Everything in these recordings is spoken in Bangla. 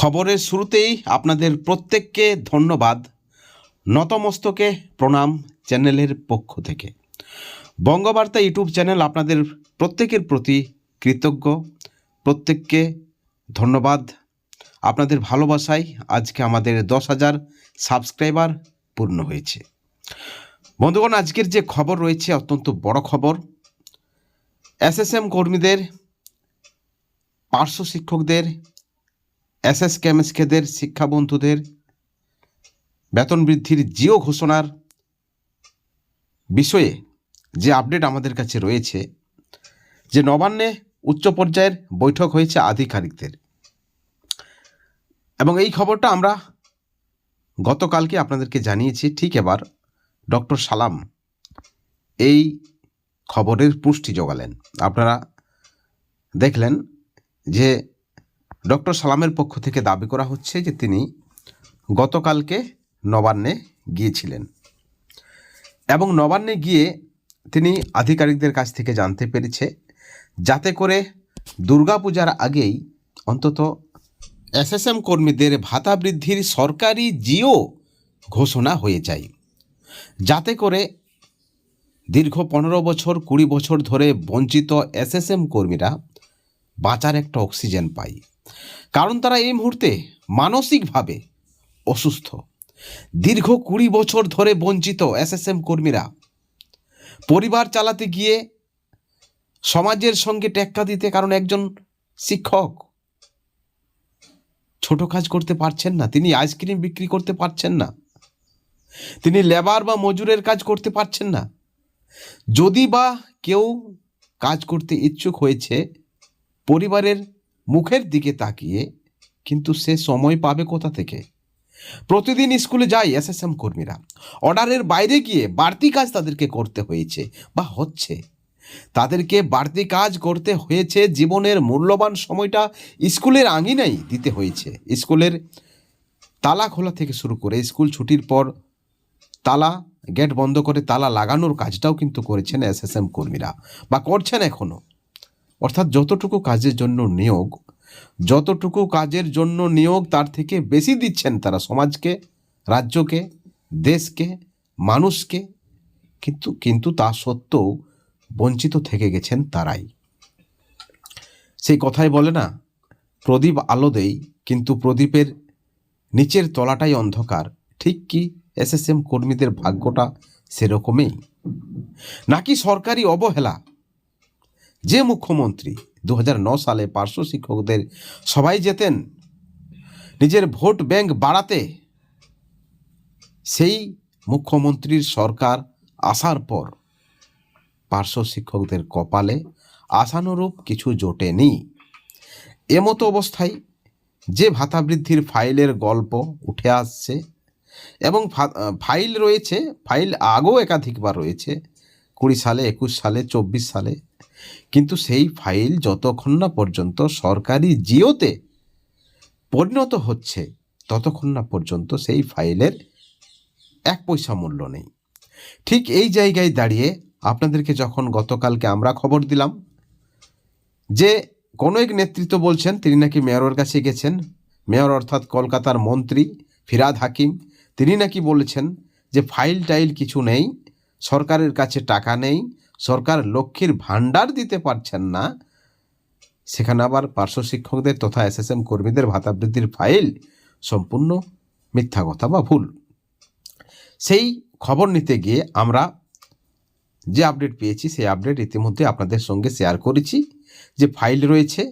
খবরের শুরুতেই আপনাদের প্রত্যেককে ধন্যবাদ। নতমস্তকে প্রণাম চ্যানেলের পক্ষ থেকে। বঙ্গবার্তা ইউটিউব চ্যানেল আপনাদের প্রত্যেকের প্রতি কৃতজ্ঞ। প্রত্যেককে ধন্যবাদ। আপনাদের ভালোবাসায় আজকে আমাদের দশ হাজার সাবস্ক্রাইবার পূর্ণ হয়েছে। বন্ধুগণ, আজকের যে খবর রয়েছে অত্যন্ত বড় খবর। এসএসএম কর্মীদের, পার্শ্ব শিক্ষকদের এসএস কেমএসকেদের শিক্ষা বন্ধুদের বেতন বৃদ্ধির জিও ঘোষণার বিষয়ে যে আপডেট আমাদের কাছে রয়েছে, যে নবান্নে উচ্চ পর্যায়ের বৈঠক হয়েছে আধিকারিকদের। এবং এই খবরটা আমরা গতকালকে আপনাদেরকে জানিয়েছি, ঠিক এবার ডক্টর সালাম এই খবরের পুষ্টি জোগালেন আপনারা দেখলেন যে ডক্টর সালামের পক্ষ থেকে দাবি করা হচ্ছে যে তিনি গতকালকে নবান্নে গিয়েছিলেন। এবং নবান্নে গিয়ে তিনি আধিকারিকদের কাছ থেকে জানতে পেরেছে, যাতে করে দুর্গাপূজার আগেই অন্তত এসএসএম কর্মীদের ভাতা বৃদ্ধির সরকারি জিও ঘোষণা হয়ে যায়। যাতে করে দীর্ঘ পনেরো বছর, কুড়ি বছর ধরে বঞ্চিত এসএসএম কর্মীরা বাঁচার একটা অক্সিজেন পায়। কারণ তারা এই মুহূর্তে মানসিকভাবে অসুস্থ। দীর্ঘ কুড়ি বছর ধরে বঞ্চিত এসএসএম কর্মীরা। পরিবার চালাতে গিয়ে সমাজের সঙ্গে টেক্কা দিতে কারণ একজন শিক্ষক। ছোট কাজ করতে পারছেন না, তিনি আইসক্রিম বিক্রি করতে পারছেন না। তিনি লেবার বা মজুরের কাজ করতে পারছেন না। যদি বা কেউ কাজ করতে ইচ্ছুক হয়েছে, পরিবারের মুখের দিকে তাকিয়ে, কিন্তু সে সময় পাবে কোথা থেকে? প্রতিদিন স্কুলে যায় এসএসএম কর্মীরা। অর্ডারের বাইরে গিয়ে বাড়তি কাজ তাদেরকে করতে হয়েছে বা হচ্ছে। তাদেরকে বাড়তি কাজ করতে হয়েছে জীবনের মূল্যবান সময়টা স্কুলের আঙিনাই দিতে হয়েছে। স্কুলের তালা খোলা থেকে শুরু করে স্কুল ছুটির পর তালা, গেট বন্ধ করে তালা লাগানোর কাজটাও কিন্তু করেছেন এসএসএম কর্মীরা বা করছেন এখনও অর্থাৎ যতটুকু কাজের জন্য নিয়োগ, যতটুকু কাজের জন্য নিয়োগ তার থেকে বেশি দিচ্ছেন তারা সমাজকে, রাজ্যকে, দেশকে, মানুষকে। কিন্তু কিন্তু তা সত্ত্বেও বঞ্চিত থেকে গেছেন তারাই। সেই কথাই বলে না, প্রদীপ আলো দেই, কিন্তু প্রদীপের নিচের তলাটাই অন্ধকার। ঠিক কি এসএসএম কর্মীদের ভাগ্যটা সেরকমই? নাকি সরকারি অবহেলা? যে মুখ্যমন্ত্রী দু সালে পার্শ্ব শিক্ষকদের সবাই যেতেন, নিজের ভোট ব্যাংক বাড়াতে, সেই মুখ্যমন্ত্রীর সরকার আসার পর পার্শ্ব শিক্ষকদের কপালে আশানুরূপ কিছু জোটে জোটেনি এমতো অবস্থায় যে ভাতা বৃদ্ধির ফাইলের গল্প উঠে আসছে এবং ফাইল রয়েছে, ফাইল আগেও একাধিকবার রয়েছে কুড়ি সালে, একুশ সালে, চব্বিশ সালে। কিন্তু সেই ফাইল যতক্ষণ না পর্যন্ত সরকারি জিওতে পরিণত হচ্ছে, ততক্ষণ না পর্যন্ত সেই ফাইলের এক পয়সা মূল্য নেই। ঠিক এই জায়গায় দাঁড়িয়ে আপনাদেরকে যখন গতকালকে আমরা খবর দিলাম যে কোনো এক নেতৃত্ব বলছেন, তিনি নাকি মেয়রের কাছে গেছেন। মেয়র অর্থাৎ কলকাতার মন্ত্রী ফিরাদ হাকিম, তিনি নাকি বলেছেন যে ফাইল টাইল কিছু নেই সরকারের কাছে টাকা নেই, সরকার লক্ষ্মীর ভাণ্ডার দিতে পারছেন না। সেখানে আবার পার্শ্ব শিক্ষকদের তথা এসএসএম কর্মীদের ভাতা বৃদ্ধির ফাইল সম্পূর্ণ মিথ্যা কথা বা ভুল। সেই খবর নিতে গিয়ে আমরা যে আপডেট পেয়েছি, সেই আপডেট ইতিমধ্যে আপনাদের সঙ্গে শেয়ার করেছি। যে ফাইল রয়েছে,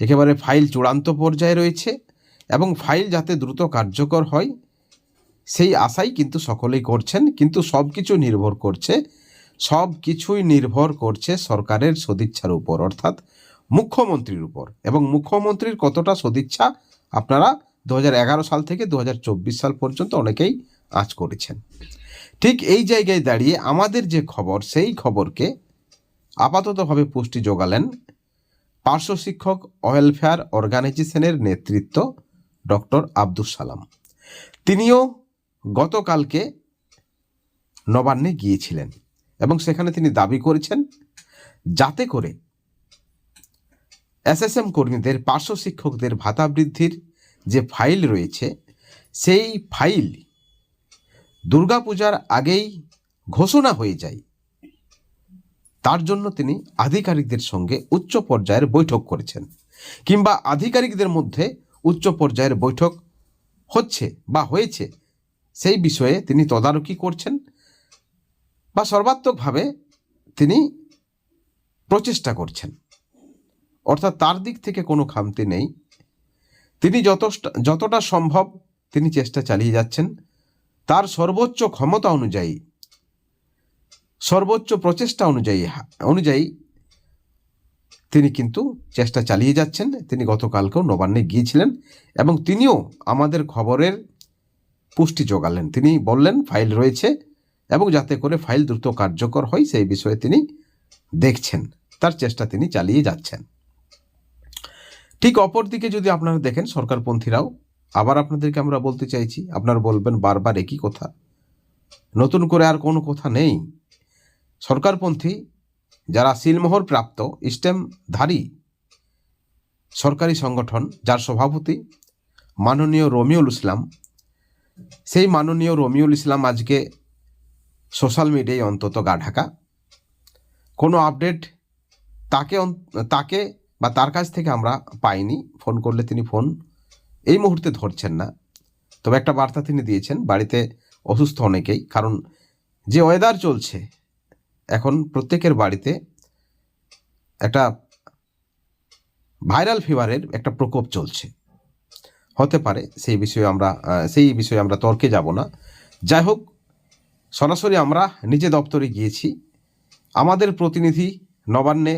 একেবারে ফাইল চূড়ান্ত পর্যায়ে রয়েছে এবং ফাইল যাতে দ্রুত কার্যকর হয় সেই আশাই কিন্তু সকলেই করছেন, কিন্তু সব কিছু নির্ভর করছে সব কিছুই নির্ভর করছে সরকারের সদিচ্ছার উপর, অর্থাৎ মুখ্যমন্ত্রীর উপর। এবং মুখ্যমন্ত্রীর কতটা সদিচ্ছা আপনারা দু হাজার এগারো সাল থেকে দু হাজার চব্বিশ সাল পর্যন্ত অনেকেই আঁচ করেছেন। ঠিক এই জায়গায় দাঁড়িয়ে আমাদের যে খবর, সেই খবরকে আপাততভাবে পুষ্টি যোগালেন পার্শ্ব শিক্ষক, ওয়েলফেয়ার অর্গানাইজেশনের নেতৃত্ব ডক্টর আব্দুল সালাম। তিনিও গতকালকে নবান্নে গিয়েছিলেন এবং সেখানে তিনি দাবি করেছেন যাতে করে এসএসএম কর্মীদের, পার্শ্ব শিক্ষকদের ভাতা বৃদ্ধির যে ফাইল রয়েছে, সেই ফাইল দুর্গাপূজার আগেই ঘোষণা হয়ে যায়। তার জন্য তিনি আধিকারিকদের সঙ্গে উচ্চ পর্যায়ের বৈঠক করেছেন কিংবা আধিকারিকদের মধ্যে উচ্চ পর্যায়ের বৈঠক হচ্ছে বা হয়েছে সেই বিষয়ে তিনি তদারকি করছেন বা সর্বাত্মকভাবে তিনি প্রচেষ্টা করছেন। অর্থাৎ তার দিক থেকে কোনো খামতি নেই। তিনি যতটা যতটা সম্ভব তিনি চেষ্টা চালিয়ে যাচ্ছেন। তার সর্বোচ্চ ক্ষমতা অনুযায়ী, সর্বোচ্চ প্রচেষ্টা অনুযায়ী অনুযায়ী তিনি কিন্তু চেষ্টা চালিয়ে যাচ্ছেন। তিনি গতকালকেও নবান্নে গিয়েছিলেন এবং তিনিও আমাদের খবরের পুষ্টি যোগালেন। তিনি বললেন, ফাইল রয়েছে এবং যাতে করে ফাইল দ্রুত কার্যকর হয়, সেই বিষয়ে তিনি দেখছেন। তার চেষ্টা তিনি চালিয়ে যাচ্ছেন। ঠিক অপরদিকে যদি আপনারা দেখেন, সরকারপন্থীরাও, আবার আপনাদেরকে আমরা বলতে চাইছি, আপনারা বলবেন, বারবার একই কথা। নতুন করে আর কোনো কথা নেই। সরকারপন্থী যারা সিলমোহর প্রাপ্ত স্টেমধারী সরকারি সংগঠন, যার সভাপতি মাননীয় রমিউল ইসলাম সেই মাননীয় রমিউল ইসলাম আজকে সোশ্যাল মিডিয়ায় অন্তত গা ঢাকা। কোনো আপডেট তাকে তাকে বা তার কাছ থেকে আমরা পাইনি। ফোন করলে তিনি ফোন এই মুহূর্তে ধরছেন না। তবে একটা বার্তা তিনি দিয়েছেন, বাড়িতে অসুস্থ অনেকেই, কারণ যে ওয়েদার চলছে, এখন প্রত্যেকের বাড়িতে একটা ভাইরাল ফিভারের একটা প্রকোপ চলছে। হতে পারে, সেই বিষয়ে আমরা সেই বিষয়ে আমরা তর্কে যাব না। যাই হোক, সরাসরি আমরা নিজে দপ্তরে গিয়েছি। আমাদের প্রতিনিধি নবান্নে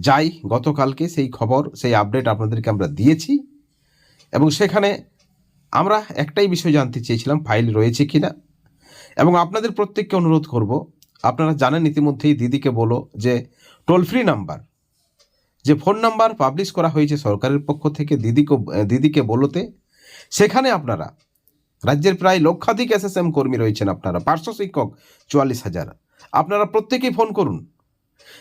যাই গতকালকে, সেই খবর, সেই আপডেট আপনাদেরকে আমরা দিয়েছি। এবং সেখানে আমরা একটাই বিষয় জানতে চেয়েছিলাম ফাইল রয়েছে কিনা। এবং আপনাদের প্রত্যেককে অনুরোধ করব, আপনারা জানেন ইতিমধ্যেই দিদিকে বলো যে টোল ফ্রি নাম্বার যে ফোন নাম্বার পাবলিশ করা হয়েছে সরকারের পক্ষ থেকে দিদিকে দিদিকে বলোতে, সেখানে আপনারা, রাজ্যের প্রায় লক্ষাধিক এসএসএম কর্মী রয়েছেন আপনারা পার্শ্ব শিক্ষক, চুয়াল্লিশ হাজার। আপনারা প্রত্যেকেই ফোন করুন।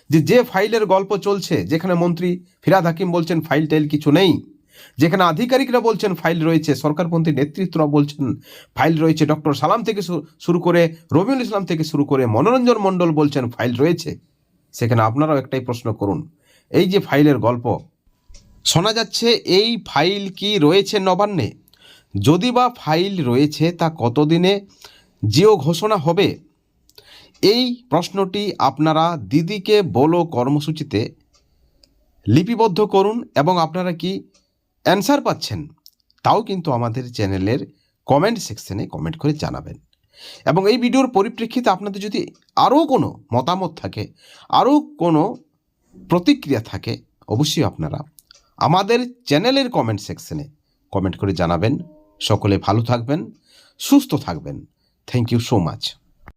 যে যে ফাইলের গল্প চলছে, যেখানে মন্ত্রী ফিরাদ হাকিম বলছেন ফাইল টাইল কিছু নেই, যেখানে আধিকারিকরা বলছেন ফাইল রয়েছে, সরকারপন্থী নেতৃত্বরা বলছেন ফাইল রয়েছে, ডক্টর সালাম থেকে শুরু করে রবিউল ইসলাম থেকে শুরু করে মনোরঞ্জন মণ্ডল বলছেন ফাইল রয়েছে। সেখানে আপনারাও একটাই প্রশ্ন করুন এই যে ফাইলের গল্প, শোনা যাচ্ছে এই ফাইল কি রয়েছে নবান্নে? যদি বা ফাইল রয়েছে তা কতদিনে জিও ঘোষণা হবে? এই প্রশ্নটি আপনারা দিদিকে বলো কর্মসূচিতে লিপিবদ্ধ করুন এবং আপনারা কি অ্যান্সার পাচ্ছেন? তাও কিন্তু আমাদের চ্যানেলের কমেন্ট সেকশনে কমেন্ট করে জানাবেন। এবং এই ভিডিওর পরিপ্রেক্ষিতে আপনাদের যদি আরও কোনো মতামত থাকে, আরও কোনো প্রতিক্রিয়া থাকে, অবশ্যই আপনারা আমাদের চ্যানেলের কমেন্ট সেকশনে কমেন্ট করে জানাবেন। সকলে ভালো থাকবেন, সুস্থ থাকবেন। Thank you so much